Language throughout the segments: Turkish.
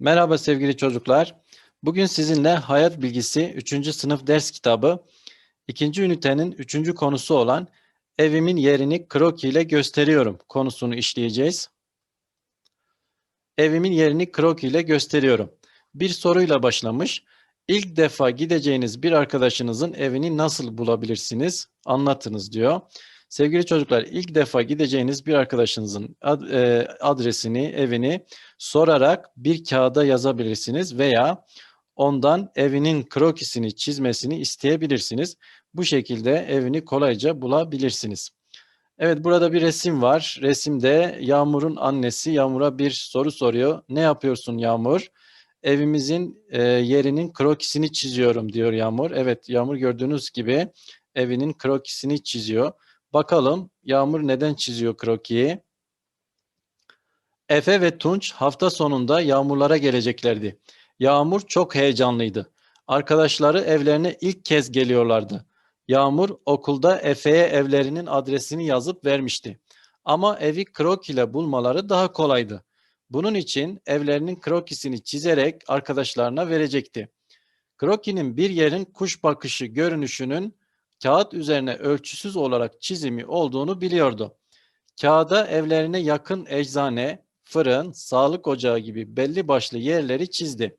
Merhaba sevgili çocuklar. Bugün sizinle Hayat Bilgisi 3. sınıf ders kitabı 2. ünitenin 3. konusu olan Evimin yerini kroki ile gösteriyorum konusunu işleyeceğiz. Evimin yerini kroki ile gösteriyorum. Bir soruyla başlamış. İlk defa gideceğiniz bir arkadaşınızın evini nasıl bulabilirsiniz? Anlatınız diyor. Sevgili çocuklar, ilk defa gideceğiniz bir arkadaşınızın ad- e, adresini, evini sorarak bir kağıda yazabilirsiniz veya ondan evinin krokisini çizmesini isteyebilirsiniz. Bu şekilde evini kolayca bulabilirsiniz. Evet burada bir resim var. Resimde Yağmur'un annesi Yağmur'a bir soru soruyor. Ne yapıyorsun Yağmur? Evimizin e, yerinin krokisini çiziyorum diyor Yağmur. Evet Yağmur gördüğünüz gibi evinin krokisini çiziyor. Bakalım Yağmur neden çiziyor krokiyi? Efe ve Tunç hafta sonunda Yağmurlara geleceklerdi. Yağmur çok heyecanlıydı. Arkadaşları evlerine ilk kez geliyorlardı. Yağmur okulda Efe'ye evlerinin adresini yazıp vermişti. Ama evi krok ile bulmaları daha kolaydı. Bunun için evlerinin krokisini çizerek arkadaşlarına verecekti. Krokinin bir yerin kuş bakışı görünüşünün kağıt üzerine ölçüsüz olarak çizimi olduğunu biliyordu. Kağıda evlerine yakın eczane, fırın, sağlık ocağı gibi belli başlı yerleri çizdi.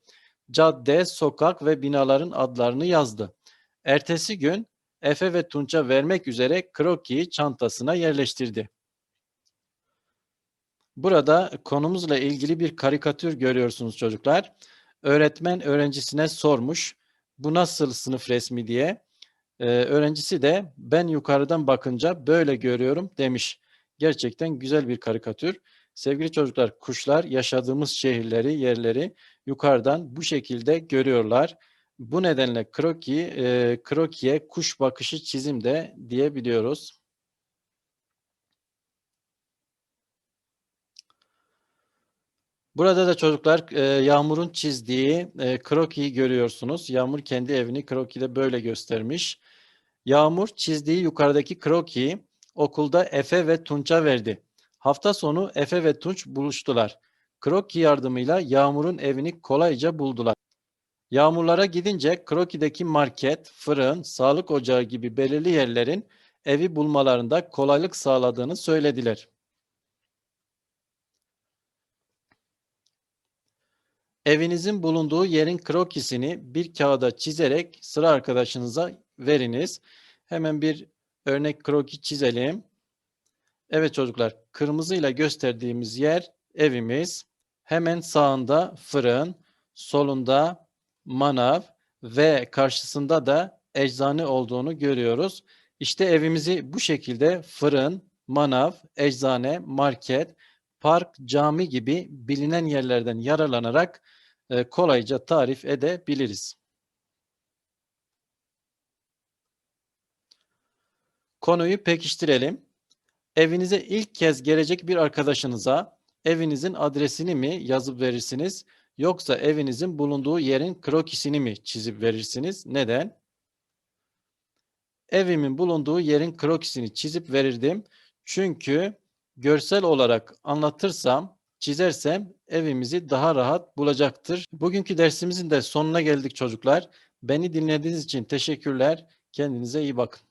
Cadde, sokak ve binaların adlarını yazdı. Ertesi gün Efe ve Tunç'a vermek üzere krokiyi çantasına yerleştirdi. Burada konumuzla ilgili bir karikatür görüyorsunuz çocuklar. Öğretmen öğrencisine sormuş bu nasıl sınıf resmi diye. Ee, öğrencisi de ben yukarıdan bakınca böyle görüyorum demiş. Gerçekten güzel bir karikatür. Sevgili çocuklar, kuşlar yaşadığımız şehirleri, yerleri yukarıdan bu şekilde görüyorlar. Bu nedenle kroki, e, krokiye kuş bakışı çizim de diyebiliyoruz. Burada da çocuklar e, Yağmur'un çizdiği e, krokiyi görüyorsunuz. Yağmur kendi evini krokide böyle göstermiş. Yağmur çizdiği yukarıdaki krokiyi okulda Efe ve Tunç'a verdi. Hafta sonu Efe ve Tunç buluştular. Kroki yardımıyla Yağmur'un evini kolayca buldular. Yağmurlara gidince Kroki'deki market, fırın, sağlık ocağı gibi belirli yerlerin evi bulmalarında kolaylık sağladığını söylediler. Evinizin bulunduğu yerin krokisini bir kağıda çizerek sıra arkadaşınıza veriniz. Hemen bir örnek kroki çizelim. Evet çocuklar, kırmızıyla gösterdiğimiz yer evimiz. Hemen sağında fırın, solunda manav ve karşısında da eczane olduğunu görüyoruz. İşte evimizi bu şekilde fırın, manav, eczane, market, park, cami gibi bilinen yerlerden yararlanarak e, kolayca tarif edebiliriz. Konuyu pekiştirelim. Evinize ilk kez gelecek bir arkadaşınıza evinizin adresini mi yazıp verirsiniz yoksa evinizin bulunduğu yerin krokisini mi çizip verirsiniz? Neden? Evimin bulunduğu yerin krokisini çizip verirdim. Çünkü görsel olarak anlatırsam, çizersem evimizi daha rahat bulacaktır. Bugünkü dersimizin de sonuna geldik çocuklar. Beni dinlediğiniz için teşekkürler. Kendinize iyi bakın.